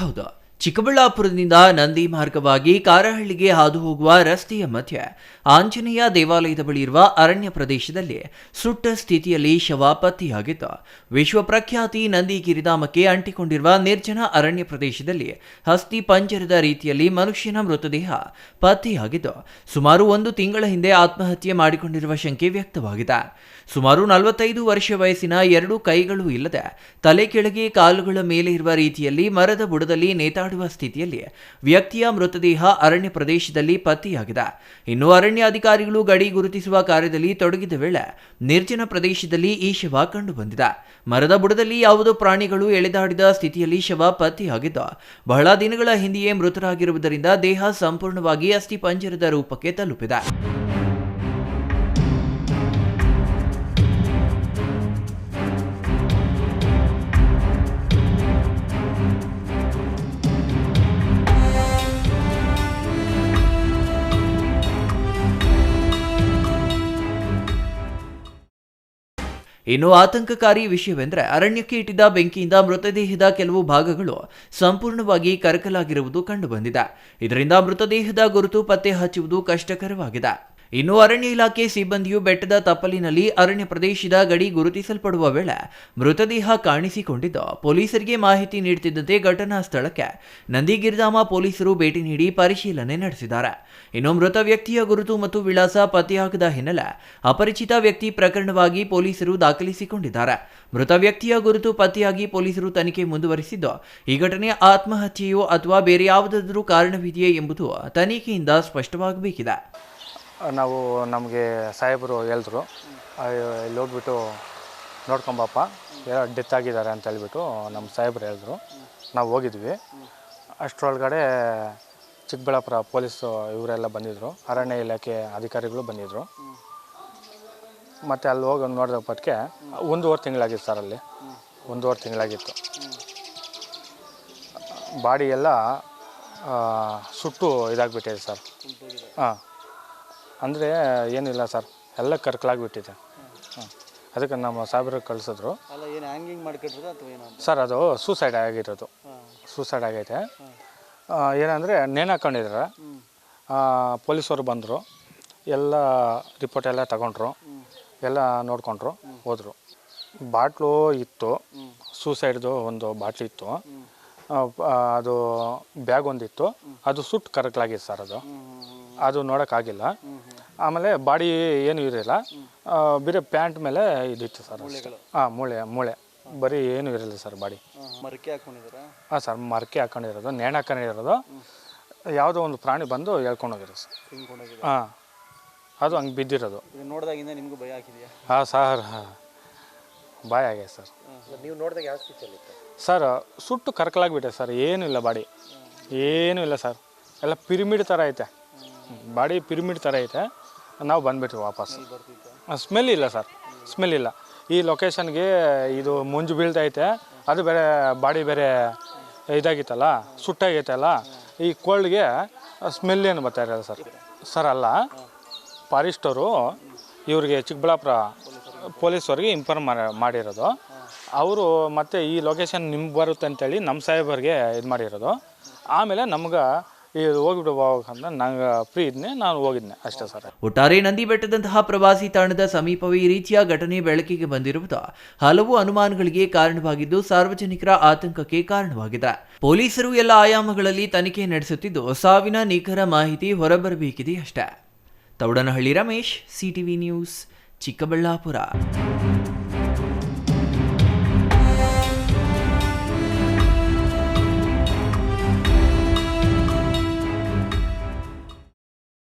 How up ಚಿಕ್ಕಬಳ್ಳಾಪುರದಿಂದ Nandi ಮಾರ್ಗವಾಗಿ ಕಾರಹಳ್ಳಿಗೆ ಹಾದು ಹೋಗುವ ರಸ್ತೆಯ ಮಧ್ಯ ಆಂಜನೇಯ ದೇವಾಲಯದ ಬಳಿ ಇರುವ ಅರಣ್ಯ ಪ್ರದೇಶದಲ್ಲಿ ಸುಟ್ಟ ಸ್ಥಿತಿಯಲ್ಲಿ ಶವ ಪತ್ತೆಯಾಗಿತ್ತು. ವಿಶ್ವ ಪ್ರಖ್ಯಾತಿ ನಂದಿ ಗಿರಿಧಾಮಕ್ಕೆ ಅಂಟಿಕೊಂಡಿರುವ ನಿರ್ಜನ ಅರಣ್ಯ ಪ್ರದೇಶದಲ್ಲಿ ಹಸ್ತಿ ಪಂಜರದ ರೀತಿಯಲ್ಲಿ ಮನುಷ್ಯನ ಮೃತದೇಹ ಪತ್ತೆಯಾಗಿದ್ದು, ಸುಮಾರು ಒಂದು ತಿಂಗಳ ಹಿಂದೆ ಆತ್ಮಹತ್ಯೆ ಮಾಡಿಕೊಂಡಿರುವ ಶಂಕೆ ವ್ಯಕ್ತವಾಗಿದೆ. ಸುಮಾರು ನಲವತ್ತೈದು ವರ್ಷ ವಯಸ್ಸಿನ ಎರಡು ಕೈಗಳು ಇಲ್ಲದೆ ತಲೆ ಕೆಳಗೆ ಕಾಲುಗಳ ಮೇಲೆ ಇರುವ ರೀತಿಯಲ್ಲಿ ಮರದ ಬುಡದಲ್ಲಿ ನೇತಾಡುವ ಸ್ಥಿತಿಯಲ್ಲಿ ವ್ಯಕ್ತಿಯ ಮೃತದೇಹ ಅರಣ್ಯ ಪ್ರದೇಶದಲ್ಲಿ ಪತ್ತೆಯಾಗಿದೆ. ಇನ್ನು ಅರಣ್ಯ ಅಧಿಕಾರಿಗಳು ಗಡಿ ಗುರುತಿಸುವ ಕಾರ್ಯದಲ್ಲಿ ತೊಡಗಿದ ವೇಳೆ ನಿರ್ಜನ ಪ್ರದೇಶದಲ್ಲಿ ಈ ಶವ ಕಂಡುಬಂದಿದೆ. ಮರದ ಬುಡದಲ್ಲಿ ಯಾವುದೋ ಪ್ರಾಣಿಗಳು ಎಳೆದಾಡಿದ ಸ್ಥಿತಿಯಲ್ಲಿ ಶವ ಪತ್ತೆಯಾಗಿದ್ದು, ಬಹಳ ದಿನಗಳ ಹಿಂದೆಯೇ ಮೃತರಾಗಿರುವುದರಿಂದ ದೇಹ ಸಂಪೂರ್ಣವಾಗಿ ಅಸ್ಥಿ ಪಂಜರದ ರೂಪಕ್ಕೆ ತಲುಪಿದೆ. ಇನ್ನು ಆತಂಕಕಾರಿ ವಿಷಯವೆಂದರೆ ಅರಣ್ಯಕ್ಕೆ ಇಟ್ಟಿದ್ದ ಬೆಂಕಿಯಿಂದ ಮೃತದೇಹದ ಕೆಲವು ಭಾಗಗಳು ಸಂಪೂರ್ಣವಾಗಿ ಕರಕಲಾಗಿರುವುದು ಕಂಡುಬಂದಿದೆ. ಇದರಿಂದ ಮೃತದೇಹದ ಗುರುತು ಪತ್ತೆ ಹಚ್ಚುವುದು ಕಷ್ಟಕರವಾಗಿದೆ. ಇನ್ನು ಅರಣ್ಯ ಇಲಾಖೆ ಸಿಬ್ಬಂದಿಯು ಬೆಟ್ಟದ ತಪ್ಪಲಿನಲ್ಲಿ ಅರಣ್ಯ ಪ್ರದೇಶದ ಗಡಿ ಗುರುತಿಸಲ್ಪಡುವ ವೇಳೆ ಮೃತದೇಹ ಕಾಣಿಸಿಕೊಂಡಿದ್ದು ಪೊಲೀಸರಿಗೆ ಮಾಹಿತಿ ನೀಡುತ್ತಿದ್ದಂತೆ ಘಟನಾ ಸ್ಥಳಕ್ಕೆ ನಂದಿಗಿರಿಧಾಮ ಪೊಲೀಸರು ಭೇಟಿ ನೀಡಿ ಪರಿಶೀಲನೆ ನಡೆಸಿದ್ದಾರೆ. ಇನ್ನು ಮೃತ ವ್ಯಕ್ತಿಯ ಗುರುತು ಮತ್ತು ವಿಳಾಸ ಪತ್ತೆಯಾಗದ ಹಿನ್ನೆಲೆ ಅಪರಿಚಿತ ವ್ಯಕ್ತಿ ಪ್ರಕರಣವಾಗಿ ಪೊಲೀಸರು ದಾಖಲಿಸಿಕೊಂಡಿದ್ದಾರೆ. ಮೃತ ವ್ಯಕ್ತಿಯ ಗುರುತು ಪತ್ತೆಯಾಗಿ ಪೊಲೀಸರು ತನಿಖೆ ಮುಂದುವರಿಸಿದ್ದು ಈ ಘಟನೆ ಆತ್ಮಹತ್ಯೆಯೋ ಅಥವಾ ಬೇರೆ ಯಾವುದಾದರೂ ಕಾರಣವಿದೆಯೇ ಎಂಬುದು ತನಿಖೆಯಿಂದ ಸ್ಪಷ್ಟವಾಗಬೇಕಿದೆ. ನಾವು ನಮಗೆ ಸಾಹೇಬರು ಹೇಳಿದ್ರು ಇಲ್ಲಿ ಹೋಗ್ಬಿಟ್ಟು ನೋಡ್ಕೊಂಬಪ್ಪ ಯಾರೋ ಡೆತ್ ಆಗಿದ್ದಾರೆ ಅಂತ ಹೇಳ್ಬಿಟ್ಟು ನಮ್ಮ ಸಾಹೇಬರು ಹೇಳಿದ್ರು. ನಾವು ಹೋಗಿದ್ವಿ. ಅಷ್ಟರೊಳಗಡೆ ಚಿಕ್ಕಬಳ್ಳಾಪುರ ಪೊಲೀಸು ಇವರೆಲ್ಲ ಬಂದಿದ್ದರು ಅರಣ್ಯ ಇಲಾಖೆ ಅಧಿಕಾರಿಗಳು ಬಂದಿದ್ದರು ಮತ್ತು ಅಲ್ಲಿ ಹೋಗಿ ನೋಡಿದ ಪಟ್ಟಿಗೆ ಒಂದೂವರೆ ತಿಂಗಳಾಗಿತ್ತು ಸರ್ ಅಲ್ಲಿ. ಒಂದೂವರೆ ತಿಂಗಳಾಗಿತ್ತು. ಬಾಡಿ ಎಲ್ಲ ಸುಟ್ಟು ಇದಾಗ್ಬಿಟ್ಟಿದೆ ಸರ್. ಹಾಂ. ಅಂದರೆ ಏನಿಲ್ಲ ಸರ್ ಎಲ್ಲ ಕರ್ಕಲಾಗಿಬಿಟ್ಟಿದೆ ಹಾಂ ಅದಕ್ಕೆ ನಮ್ಮ ಸಾಹೇಬ್ರಿಗೆ ಕಳಿಸಿದ್ರು. ಅಲ್ಲ ಏನು ಹ್ಯಾಂಗಿಂಗ್ ಮಾಡ್ಕೊಟ್ರದ ಅಥವಾ ಏನೋ ಸರ್ ಅದು ಸೂಸೈಡ್ ಆಗಿರೋದು. ಸೂಸೈಡ್ ಆಗೈತೆ. ಏನಂದರೆ ನೇಣು ಹಾಕೊಂಡಿದ್ದಾರೆ. ಪೊಲೀಸವರು ಬಂದರು. ಎಲ್ಲ ರಿಪೋರ್ಟ್ ಎಲ್ಲ ತಗೊಂಡ್ರು. ಎಲ್ಲ ನೋಡಿಕೊಂಡ್ರು ಹೋದರು. ಬಾಟ್ಲು ಇತ್ತು. ಸೂಸೈಡ್ದು ಒಂದು ಬಾಟ್ಲು ಇತ್ತು. ಅದು ಬ್ಯಾಗ್ ಒಂದಿತ್ತು. ಅದು ಸುಟ್ಟು ಕರಕಲಾಗಿತ್ತು ಸರ್ ಅದು. ಅದು ನೋಡೋಕ್ಕಾಗಿಲ್ಲ. ಆಮೇಲೆ ಬಾಡಿ ಏನು ಇರಲಿಲ್ಲ ಬೇರೆ ಬರೀ ಪ್ಯಾಂಟ್ ಮೇಲೆ ಇದಿತ್ತು ಸರ್ ಹಾಂ ಮೂಳೆ ಮೂಳೆ. ಬರೀ ಏನು ಇರಲಿಲ್ಲ ಸರ್ ಬಾಡಿ. ಮರಕೆ ಹಾಕೊಂಡಿದ್ದೀರಾ? ಹಾಂ ಸರ್ ಮರಕೆ ಹಾಕೊಂಡಿರೋದು ನೇಣ ಹಾಕೊಂಡಿರೋದು. ಯಾವುದೋ ಒಂದು ಪ್ರಾಣಿ ಬಂದು ಹೇಳ್ಕೊಂಡು ಹೋಗಿರೋ ಸರ್. ಹಾ ಹಾಂ ಅದು ಹಂಗೆ ಬಿದ್ದಿರೋದು. ಇದು ನೋಡಿದಾಗಿಂದ ನಿಮಗೂ ಭಯ ಹಾಕಿದೆಯಾ ಹಾಂ ಸರ್ ಹಾಂ. ಬಾಯ್ ಆಗಿದೆ ಸರ್. ನೀವು ನೋಡಿದಾಗ ಯಾವ ಸ್ಥಿತಿಯಲ್ಲಿ ಸರ್ ಸುಟ್ಟು ಕರ್ಕಲಾಗ್ಬಿಟ್ಟೆ ಸರ್. ಏನೂ ಇಲ್ಲ ಬಾಡಿ. ಏನೂ ಇಲ್ಲ ಸರ್. ಎಲ್ಲ ಪಿರಿಮಿಡ್ ಥರ ಐತೆ. ಬಾಡಿ ಪಿರಿಮಿಡ್ ಥರ ಐತೆ. ನಾವು ಬಂದ್ಬಿಟ್ವಿ ವಾಪಸ್. ಸ್ಮೆಲ್ ಇಲ್ಲ ಸರ್. ಸ್ಮೆಲ್ ಇಲ್ಲ. ಈ ಲೊಕೇಶನ್ಗೆ ಇದು ಮುಂಜು ಬೀಳ್ತೈತೆ. ಅದು ಬೇರೆ ಬಾಡಿ ಬೇರೆ ಇದಾಗಿತ್ತಲ್ಲ ಸುಟ್ಟಾಗೈತಲ್ಲ ಈ ಕೋಲ್ಡ್ಗೆ ಸ್ಮೆಲ್ ಏನು ಬರ್ತಾ ಇರೋದು ಸರ್? ಸರ್ ಅಲ್ಲ ಫಾರಿಸ್ಟವರು ಇವ್ರಿಗೆ ಚಿಕ್ಕಬಳ್ಳಾಪುರ ಪೊಲೀಸವ್ರಿಗೆ ಇನ್ಫಾರ್ಮ್ ಮಾಡಿರೋದು. ಅವರು ಮತ್ತೆ ಈ ಲೊಕೇಶನ್ ನಿಮ್ಗೆ ಬರುತ್ತೆ ಅಂತೇಳಿ ನಮ್ಮ ಸಾಹೇಬರಿಗೆ ಇದು ಮಾಡಿರೋದು. ಆಮೇಲೆ ನಮ್ಗೆ ನಾನು ಹೋಗಿದ್ನೆ. ಅಷ್ಟೇ ಸರ್. ಒಟ್ಟಾರೆ ನಂದಿ ಬೆಟ್ಟದಂತಹ ಪ್ರವಾಸಿ ತಾಣದ ಸಮೀಪವೇ ಈ ರೀತಿಯ ಘಟನೆ ಬೆಳಕಿಗೆ ಬಂದಿರುವುದು. ಹಲವು ಅನುಮಾನಗಳಿಗೆ ಕಾರಣವಾಗಿದ್ದು ಸಾರ್ವಜನಿಕರ ಆತಂಕಕ್ಕೆ ಕಾರಣವಾಗಿದೆ. ಪೊಲೀಸರು ಎಲ್ಲ ಆಯಾಮಗಳಲ್ಲಿ ತನಿಖೆ ನಡೆಸುತ್ತಿದ್ದು ಸಾವಿನ ನಿಖರ ಮಾಹಿತಿ ಹೊರಬರಬೇಕಿದೆ ಅಷ್ಟೇ. Thoudanahalli Ramesh, CTV news, Chikkaballapur.